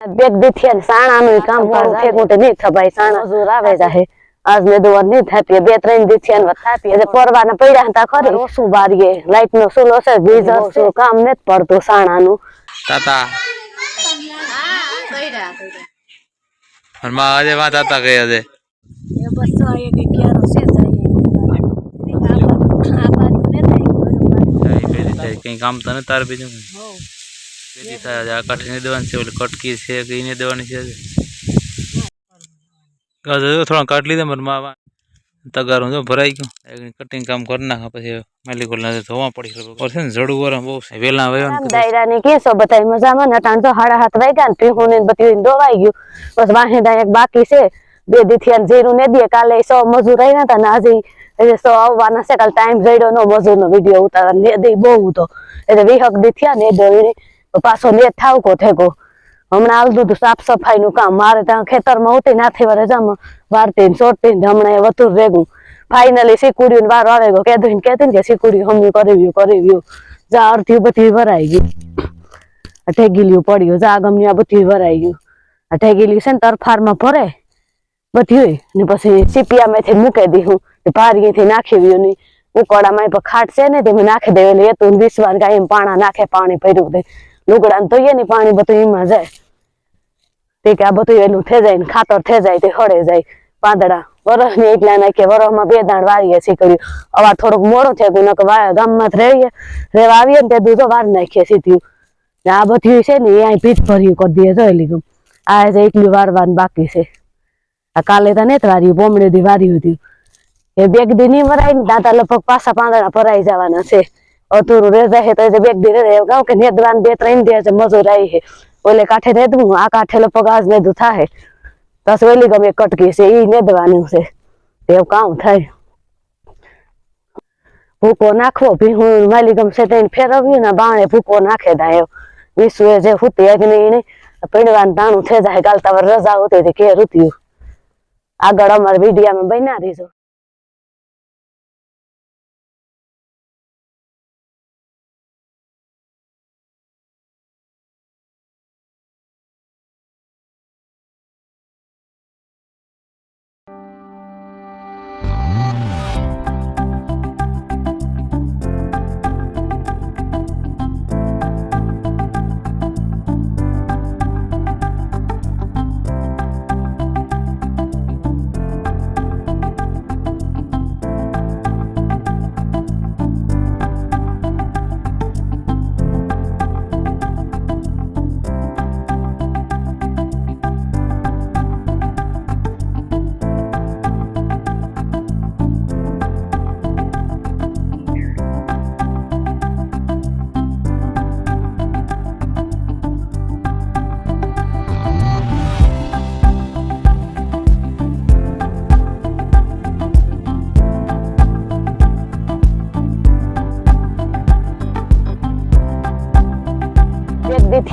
Bag દીથી ને સાણાનું કામ કરું ઠેકું નહીં થભાઈ સાણા જોર આવે જાહે આજ ને દોર નહીં થાપીએ બે ત્રણ દીથી ને થાપીએ. એટલે પરવાના પડ્યા હતા ખરી. ઓછું બારીએ લાઈટ નો શું છે? ગીઝર શું? કામ ને જ પડતું સાણાનું. તાતા. અને માં આજે માં તાતા ગયા છે કઈ કામ તને તાર બીજું પેલી થાય આ કાઠીને દેવાની છે ઓલી કટકી છે કે એને દેવાની છે? જો થોડા કાઢ લીધા મારે માં તગારું જો ભરાઈ ગયું. કટિંગ કામ કરી નાખા પછી મેલિકોલ ધોવા પડી છે. ને જડું વરમ બહુ વેલા આવ્યા ને કેસો બધા મજામાં? ને તો હાડા હાથ વાગ્યા ને પીહું ને બધી દોવાઈ ગયું. બસ વાહેદા એક બાકી છે. બે દીથી જીરું ને દે. કાલે સો મજૂર આવ્યા હતા ને આજે હજી સો આવવાના છે. કાલે ટાઈમ જડ્યો નો મજૂર નો વીડિયો ઉતાર ને દે. બહુ હતો એટલે વિહક દી થયા ને દોડી પાછો ને થાવકો થેકો હમણાં આવતું હતું સાફ સફાઈ નું કામ. મારે ત્યાં ખેતરમાં ઉતી નાથી વરે જમ વારતી ચોટતી હમણાં એ વધુ ભેગું. ફાઇનલી સિકુડી વારો આવે ગયો. કેદું કેતું કે સિકુડી હમયું કરી કરી જા અડધી બધી ભરાઈ ગયું આ પડ્યું જા ગમ્યું આ બધી ભરાઈ ગયું આ ઢેગીલી છે ને તરફારમાં ભરે. બધી હોય. ને પછી સીપિયામાંથી મૂકી દીધું હું. પારીથી નાખી દઉં ની ઉકળામાં ખાટ છે ને તે મેં નાખી દેવેલી હતું વિશ્વાસ ગાય પાણા નાખે, પાણી ભર્યું લુગડા ધોઈએ ને પાણી બધું એમાં જાય. તે કે આ બધું એનું થઈ જાય ને ખાતર થઈ જાય, તે હળે જાય. પાંદડા વરસની એટલા નાખીએ વરસમાં બે દાણ વાળીએ કર્યું અવાર થોડુંક મોડું છે ગામમાં રહીએ. રેવા આવીએ ને તે દૂધો વાર નાખીએ સીધું. ને આ બધું છે ને એ ભીત ભર્યું કરી દઈએ, જોઈ લીધું. આ એટલી વારવાનું બાકી છે. આ કાલે તો નેત વાર્યું બોમડે દી વાર્યું હતું. એ બેગ દી નહીં ભરાય ને દાદા લગભગ પાછા પાંદડા ભરાઈ જવાના છે. અધૂરું રહે જાય તો બેગ દી રહે. એવું કહું કે નેદવાન બે ત્રણ દિવસ મજૂર આવી છે ઓલે કાંઠે નેદવું, આ કાંઠે પગાજ નેદું થાય બસ ઓલી ગમે કટકી છે એ નેદવાનું છે. એવું કામ થાય. ભૂકો નાખવો ભીહું માલી ગમશે તેને ફેરવ્યું ને બાણે ભૂકો નાખે દા એવું વિસુ એ જે હુતી અગ્નિ એને પીણવાનું તાણું થઈ જાય તમારે રજા હોતી કે રૂત્યું. આગળ અમારે વિડીયામાં બનાવી રહીજો.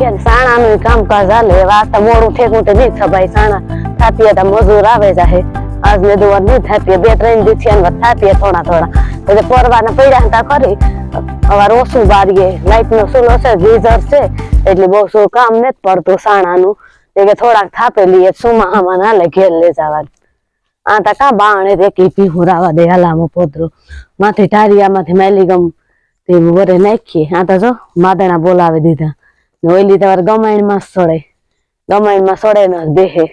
ને સાણાનું કામકાજ હાલે એવા મોડું ઠેકું તો નહીં થભાઈ સાણા. થાપીએ તો મજૂર આવે જાહે. આજ ને દુવાર નહીં થાપીએ, બે ત્રણ દીથી ને થાપીએ થોડા થોડા. એટલે પરવાના પડ્યા હતા ખરી. અવાર ઓછું બારીએ. લાઈટ નો સુલો છે, ગીઝર છે, એટલે બહુ શું કામ નથી પડતું સાણાનું. એ કે થોડાક થાપે લઈએ, સુમા આમાં હાલે, ઘેર લઈ જવાનું. આ તા કા બાણે રેકી પીહું રાવા દે હલામાં પોતરું. માથે ટારિયામાંથી મેલી ગમ તે વરે નાખીએ. આ તો જો, માદણા બોલાવી દીધા. ઓલી તમારે ગમાઈણમાં જ સડે. ગમાઈણમાં સડે ને બેહે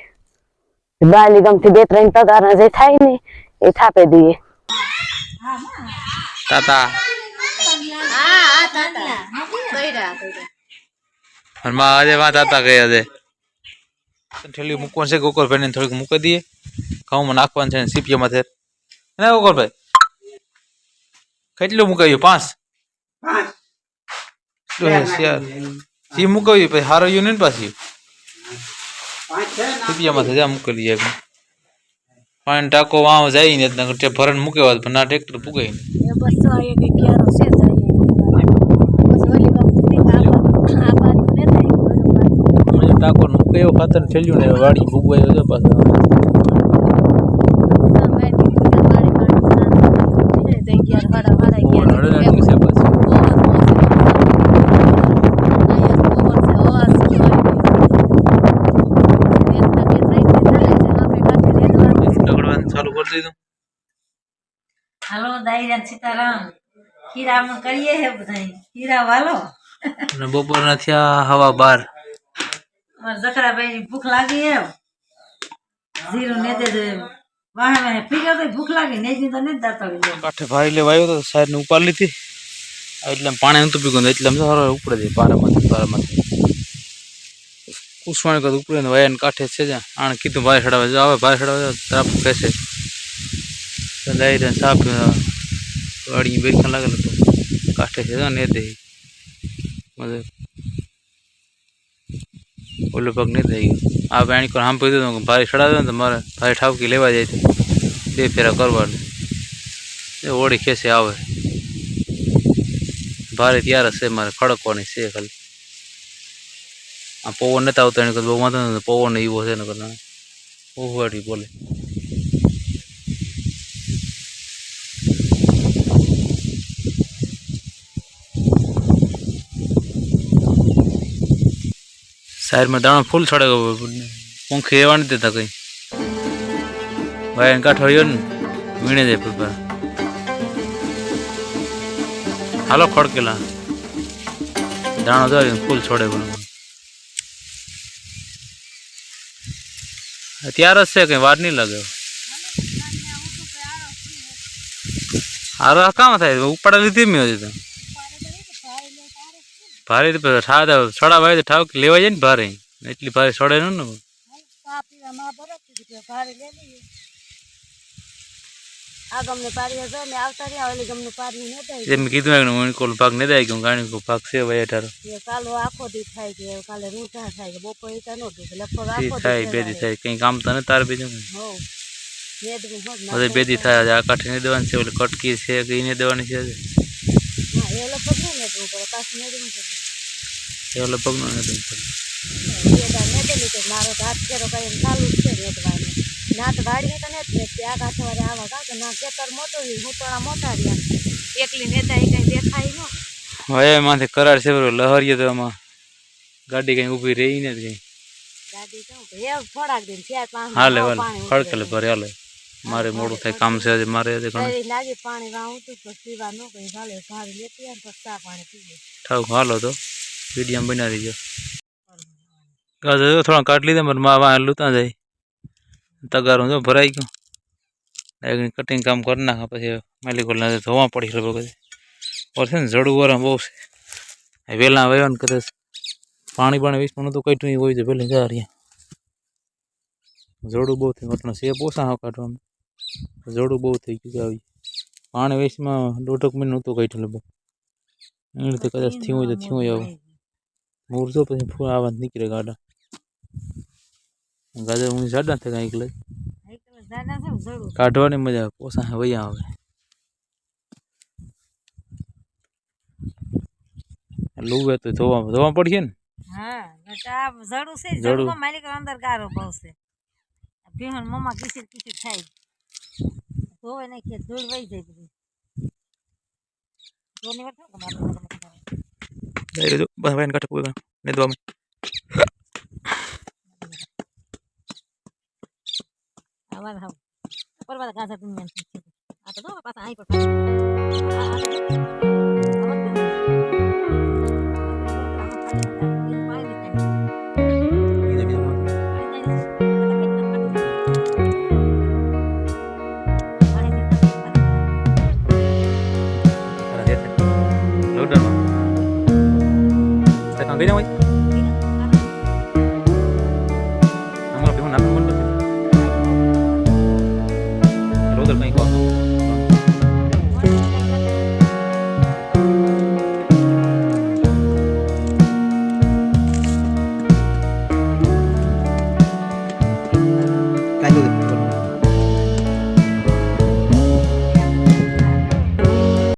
બાલી ગમથી બે ત્રણ તગારા જે થાય ને એ થાપે દઈએ તાતા. અને માં આજે માં તાતા ગયા છે ઠેલી મૂકવાનું છે ગોકળભાઈ ને થોડીક મૂકી દઈએ. ઘઉંમાં નાખવાનું છે ને સીપીએમાં છે. ના ગોકળભાઈ કેટલું મુકાવ્યું પાંચ? યાર સી મુકાવ્યું પછી હારો યુ ને પાછી સીપીએમાં છે મૂકી દઈએ પાણી ટાંકો વાવ જાય ને એટલે તે ભરણ મૂકેવા પણ ના ટ્રેક્ટર પૂગાય ને મને ટાંકો મૂકાયો ખાતર ઠેલ્યું ને વાડી ભૂગવાયો છે પાછા ઓવન હળદરની છે પાછી સાઈરામ સીતારામ. હીરામણ કરીએ હે બધા હીરા વાલો. અને બપોરના થયા હવા બાર. અમારા જખરાભાઈ ભૂખ લાગી હે જીરું ને દે દે વાહે વાહે પીગા તો ભૂખ લાગી ને તો ને દાતો કાઠે ભારી લેવા આવ્યો તો સાહેબ ને ઉપાડી લીધી. એટલે પાણી નતું પીગું એટલે આમ સારો ઉપડે દે પારામાંથી પારામાંથી. કુસવાણી કદ ઉપડે ને વયાને કાંઠે છે જ્યાં. આણે કીધું ભાઈ ચડાવે જો આવે ભાઈ ચડાવે તરફ બેસે લઈ રહ્યા સાપ વાડી બેસવા લાગેલો તો કાંઠે છે ને દે ઓલો પગ નહીં દઈ ગયો આ પાણી કોઈ આમ પીધું ભાઈ ચડાવે ને તો મારે ભારે ઠાવકી લેવા જાય છે. બે ફેરા કરવાનું. એ ઓળી ખેસે આવે. ભારે ત્યારે હશે મારે ખડકવાની છે ખાલી. આ પવન નતા આવતા એને બહુ વાંધો નથી પવન એવો છે ને કરતા ઉવાડી બોલે. સાઈડમાં દાણા ફૂલ છોડે પંખી એવા નથી દેતા કઈ. ભાઈ કાંઠો ને, વીણે જાય પપ્પા. હાલો, ખડકેલા. દાણો તો ફૂલ છોડે પણ. અત્યારે જ છે કઈ, વાર નહીં લાગે. હારો કામ થાય? ઉપાડા લીધી મેં હજી તો. ભારે છોડા ભાઈ તો ઠાવ લેવા જાય ને ભારે. એટલી ભારે સડે ન ને? આ ગમને પાડી હશે ને આવતા રહ્યા ઓલી ગમનું પાડી ને દઈ જે મેં કીધું હું કોલ પાક નહીં દઈ ગયું ગાણી કો ભાગ છે ભાઈ અઢારો. કાલો આખો દી થાય કે કાલે રૂટા થાય કે બપોરે નો લગભગ થાય બે દી થાય કઈ કામ તો ને તાર બીજું કઈ. હો નેદવું હોત ને બધે બે દી થાય આ કાઠી નહીં દેવાની છે ઓલી કટકી છે કે એને દેવાની છે? એ લગભગ નો નેદવું પડે પાછું નેદવું પડે એ નહીં પડે નેદેલી તો મારો હાથ ફેરો કઈ ચાલુ જ છે નેદવાનું ના તો વાડીએ તો નેત ને આ કાંઠે આવા કા કે ના ખેતર મોટું રહ્યું મોટા રહ્યા. એકલી નેતા એ કાંઈ દેખાય ન. હવે એમાંથી કરાર છે લહરીએ તો એમાં ગાડી કઈ ઊભી રહી ને જ કઈ. ગાડી કહું કે એ થોડાક દિન ચાર પાંચ હાલે ભરે હાલે. મારે મોડું થાય કામ છે આજે મારે આજે ઘણું. લાગી પાણી વાવું તો પીવા ન કઈ હાલે ભારી લેતી આવે સસ્તા પાણી પીવે ઠાવ હાલો તો. વીડિયો બના રહીજો ગાજર જો થોડા કાઢ લીધા મને માં વાહ લૂતા જાય. તગારું જો ભરાઈ ગયું. આગળ કટિંગ કામ કરી નાખા પછી માલિકો ધોવા પડી ગયો પછી ઓર છે ને જડું વરા બહુ છે. વહેલા વેલા વયો ને કદાચ પાણી પાણી વીસમાં નતું કઈ નહીં હોય છે પેલી જા રહ્યા જડું બહુ થયું મતલબ છે પોસા હા કાઢવાનું જડું બહુ થઈ ગયું છે આવી. પાણી વેસમાં દોઢક મિનિટ નહોતું કઈ લગભગ. એની રીતે કદાચ થયું હોય તો થયું હોય હવે મૂર તો પછી ફૂલ આવા જ નીકળે ગાડા. ગાજર હું સાડા થાય કાંઈક લઈ દાદા છે ને જડું કાઢવાની મજા આવે પોસા વૈયા આવે. લુવે તો ધોવા ધોવા પડશે ને? હા એટલે આ જડું છે જડું. જડું માલિક અંદર ગારો બહુ છે. ભીહણ મમ્મા કિસીર કિસીર થાય. ધોવે નાખીએ ધૂળ વહી જાય બધી. ધોની વાર થાય કે મારે લઈ બસ ભાઈને કાઢે કોઈ ને દોવા આવા હાવ. પરવા કાસા તું આ તો દો પાછા આઈ પર otro mejor.